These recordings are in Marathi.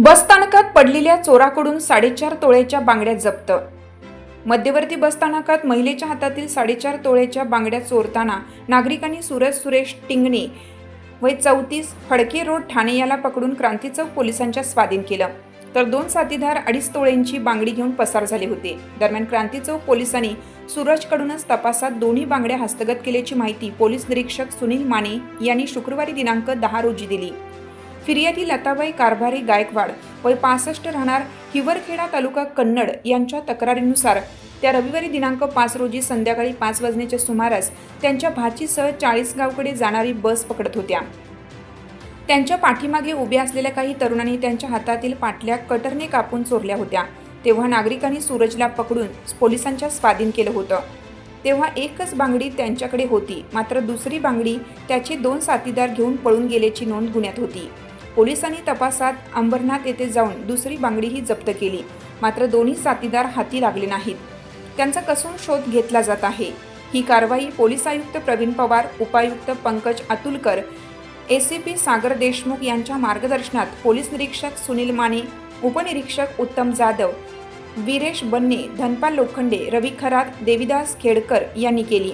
बसस्थानकात पडलेल्या चोराकडून साडेचार तोळ्याच्या बांगड्या जप्त. मध्यवर्ती बसस्थानकात महिलेच्या हातातील साडेचार तोळ्याच्या बांगड्या चोरताना नागरिकांनी सूरज सुरेश टिंगणे वय चौतीस फडके रोड ठाणे याला पकडून क्रांती चौक पोलिसांच्या स्वाधीन केलं. तर दोन साथीदार अडीच तोळ्यांची बांगडी घेऊन पसार झाले होते. दरम्यान क्रांती चौक पोलिसांनी सूरजकडूनच तपासात दोन्ही बांगड्या हस्तगत केल्याची माहिती पोलीस निरीक्षक सुनील माने यांनी शुक्रवारी दिनांक दहा रोजी दिली. फिर्यादी लताबाई कारभारी गायकवाड वय पासष्ट राहणार हिवरखेडा तालुका कन्नड यांच्या तक्रारीनुसार त्या रविवारी दिनांक पाच रोजी संध्याकाळी पाच वाजण्याच्या सुमारास त्यांच्या भाचीसह चाळीसगावकडे जाणारी बस पकडत होत्या. त्यांच्या पाठीमागे उभ्या असलेल्या काही तरुणांनी त्यांच्या हातातील पाटल्या कटरने कापून चोरल्या होत्या. तेव्हा नागरिकांनी सूरजला पकडून पोलिसांच्या स्वाधीन केलं होतं. तेव्हा एकच बांगडी त्यांच्याकडे होती. मात्र दुसरी बांगडी त्याचे दोन साथीदार घेऊन पळून गेल्याची नोंद गुन्ह्यात होती. पोलिसांनी तपासात अंबरनाथ येथे जाऊन दुसरी बांगडीही जप्त केली. मात्र दोन्ही साथीदार हाती लागले नाहीत. त्यांचा कसून शोध घेतला जात आहे. ही कारवाई पोलीस आयुक्त प्रवीण पवार उपायुक्त पंकज अतुलकर एसीपी सागर देशमुख यांच्या मार्गदर्शनात पोलीस निरीक्षक सुनील माने उपनिरीक्षक उत्तम जाधव वीरेश बन्ने धनपाल लोखंडे रवी खरात देविदास खेडकर यांनी केली.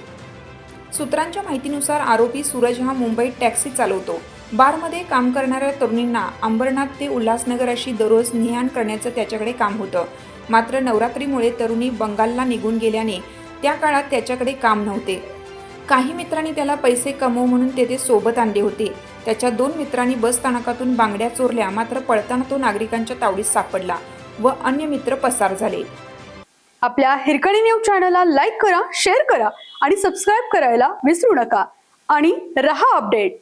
सूत्रांच्या माहितीनुसार आरोपी सूरज हा मुंबईत टॅक्सी चालवतो. बारमध्ये काम करणाऱ्या तरुणींना अंबरनाथ ते उल्हासनगर अशी दररोज नेहाण करण्याचं त्याच्याकडे काम होतं. मात्र नवरात्रीमुळे तरुणी बंगालला निघून गेल्याने त्या काळात त्याच्याकडे काम नव्हते. काही मित्रांनी त्याला पैसे कमवू म्हणून तेथे सोबत आणले होते. त्याच्या दोन मित्रांनी बस स्थानकातून बांगड्या चोरल्या मात्र पळताना तो नागरिकांच्या तावडीत सापडला व अन्य मित्र पसार झाले. आपल्या हिरकणी न्यूज चॅनलला लाईक करा शेअर करा आणि सबस्क्राईब करायला विसरू नका. आणि रहा अपडेट.